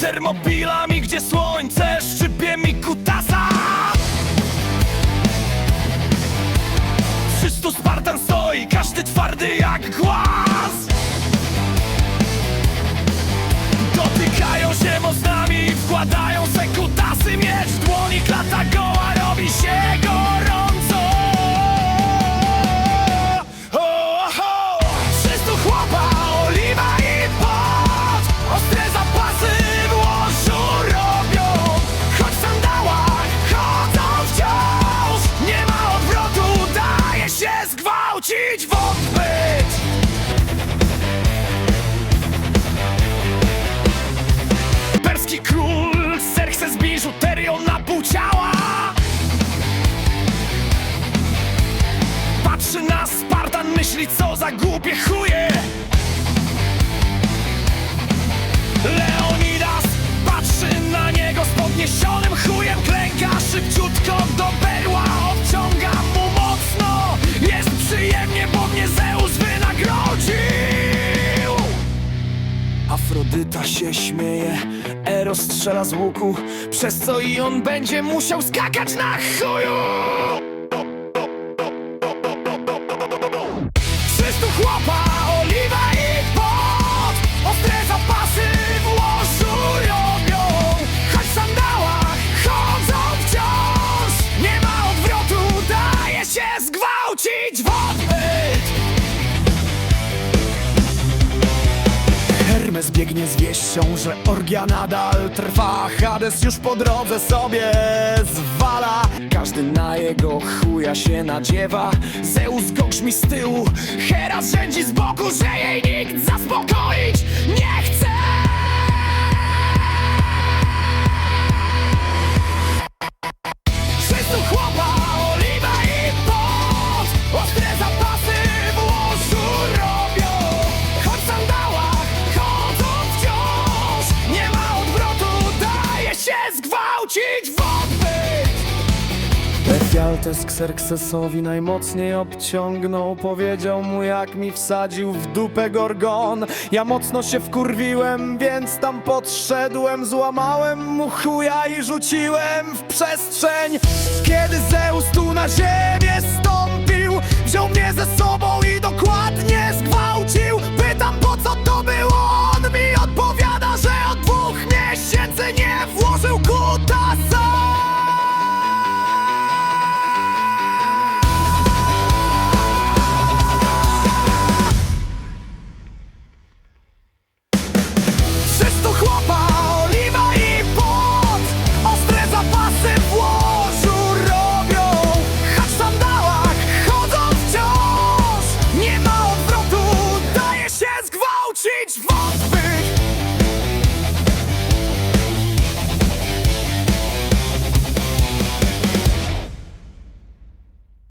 termobilami, gdzie słońce szczypie mi kutasa. 300 Spartan stoi, każdy twardy jak głaz. Dotykają się mocnami, wkładają se kutasy Miecz dłoni, klata goła, Spartan, myśli co za głupie chuje. Leonidas patrzy na niego z podniesionym chujem. Klęka szybciutko do berła, obciąga mu mocno. Jest przyjemnie, bo mnie Zeus wynagrodził. Afrodyta się śmieje, Eros strzela z łuku. Przez co i on będzie musiał skakać na chuju Hermes biegnie z wieścią, że orgia nadal trwa. Hades już po drodze sobie zwala. Każdy na jego chuja się nadziewa. Zeus go grzmi z tyłu. Hera rządzi z boku, że jej nikt zaspokoić Efialtes Xerxesowi najmocniej obciągnął. Powiedział mu jak mi wsadził w dupę gorgon. Ja mocno się wkurwiłem, więc tam podszedłem. Złamałem mu chuja i rzuciłem w przestrzeń. Kiedy Zeus tu na ziemię stąpił Wziął mnie ze sobą